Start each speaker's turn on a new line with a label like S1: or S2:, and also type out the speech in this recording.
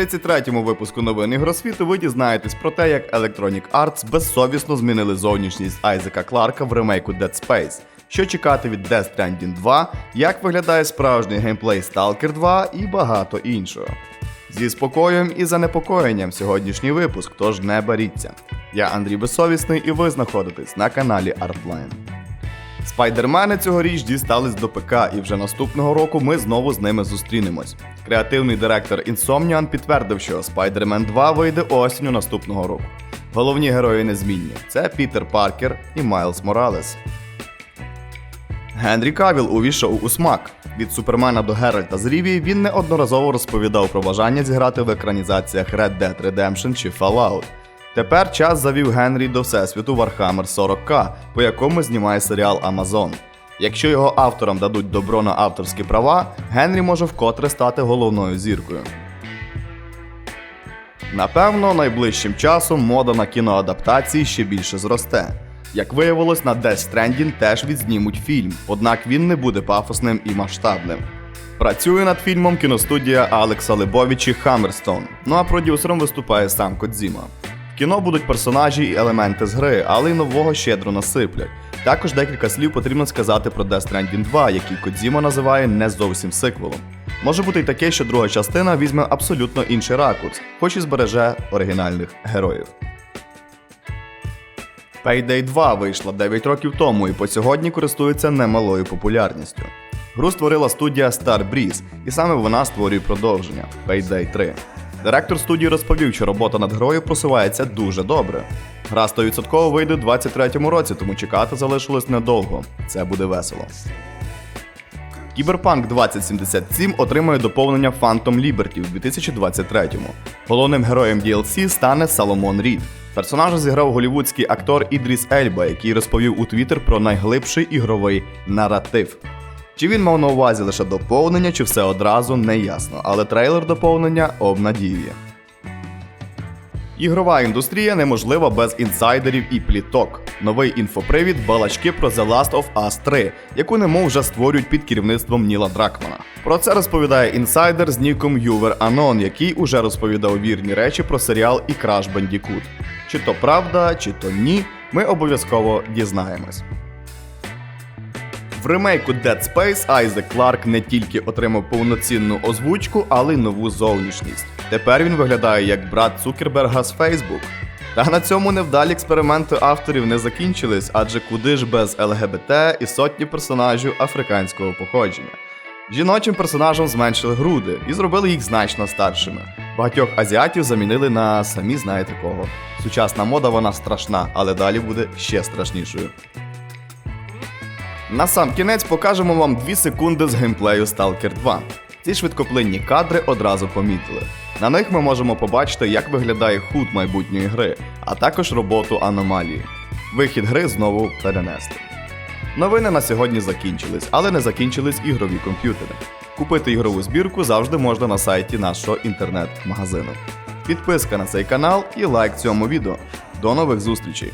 S1: 33-му випуску новин Ігросвіту ви дізнаєтесь про те, як Electronic Arts безсовісно змінили зовнішність Айзека Кларка в ремейку Dead Space, що чекати від Death Stranding 2, як виглядає справжній геймплей Stalker 2 і багато іншого. Зі спокоєм і занепокоєнням сьогоднішній випуск, тож не боріться. Я Андрій Безсовісний і ви знаходитесь на каналі Artline. Спайдермени цьогоріч дістались до ПК, і вже наступного року ми знову з ними зустрінемось. Креативний директор Insomnian підтвердив, що Spider-Man 2 вийде осінню наступного року. Головні герої незмінні це Пітер Паркер і Майлз Моралес. Генрі Кавіл увійшов у смак. Від Супермена до Геральта з Рівії він неодноразово розповідав про бажання зіграти в екранізаціях Red Dead Redemption чи Fallout. Тепер час завів Генрі до всесвіту Warhammer 40K, по якому знімає серіал Amazon. Якщо його авторам дадуть добро на авторські права, Генрі може вкотре стати головною зіркою. Напевно, найближчим часом мода на кіноадаптації ще більше зросте. Як виявилось, на Death Stranding теж відзнімуть фільм, однак він не буде пафосним і масштабним. Працює над фільмом кіностудія Алекса Лебовичі Хаммерстон, ну а продюсером виступає сам Кодзіма. Кіно будуть персонажі і елементи з гри, але й нового щедро насиплять. Також декілька слів потрібно сказати про Death Stranding 2, який Кодзіма називає не зовсім сиквелом. Може бути й таке, що друга частина візьме абсолютно інший ракурс, хоч і збереже оригінальних героїв. Payday 2 вийшла 9 років тому і по сьогодні користується немалою популярністю. Гру створила студія Star Breeze, і саме вона створює продовження Payday 3. Директор студії розповів, що робота над грою просувається дуже добре. Гра 100% вийде у 23-му році, тому чекати залишилось недовго. Це буде весело. Кіберпанк 2077 отримує доповнення Phantom Liberty в 2023-му. Головним героєм DLC стане Саломон Рід. Персонажа зіграв голівудський актор Ідріс Ельба, який розповів у Твіттер про найглибший ігровий наратив. Чи він мав на увазі лише доповнення, чи все одразу не ясно, але трейлер доповнення обнадіює. Ігрова індустрія неможлива без інсайдерів і пліток. Новий інфопривід балачки про The Last of Us 3, яку немов вже створюють під керівництвом Ніла Дракмана. Про це розповідає інсайдер з ніком Ювер Анон, який уже розповідав вірні речі про серіал і Crash Bandicoot. Чи то правда, чи то ні, ми обов'язково дізнаємось. В ремейку Dead Space Айзек Кларк не тільки отримав повноцінну озвучку, але й нову зовнішність. Тепер він виглядає як брат Цукерберга з Facebook. Та на цьому невдалі експерименти авторів не закінчились, адже куди ж без ЛГБТ і сотні персонажів африканського походження. Жіночим персонажам зменшили груди і зробили їх значно старшими. Багатьох азіатів замінили на самі знаєте кого. Сучасна мода вона страшна, але далі буде ще страшнішою. На сам кінець покажемо вам 2 секунди з геймплею Stalker 2. Ці швидкоплинні кадри одразу помітили. На них ми можемо побачити, як виглядає худ майбутньої гри, а також роботу аномалії. Вихід гри знову перенесли. Новини на сьогодні закінчились, але не закінчились ігрові комп'ютери. Купити ігрову збірку завжди можна на сайті нашого інтернет-магазину. Підписка на цей канал і лайк цьому відео. До нових зустрічей!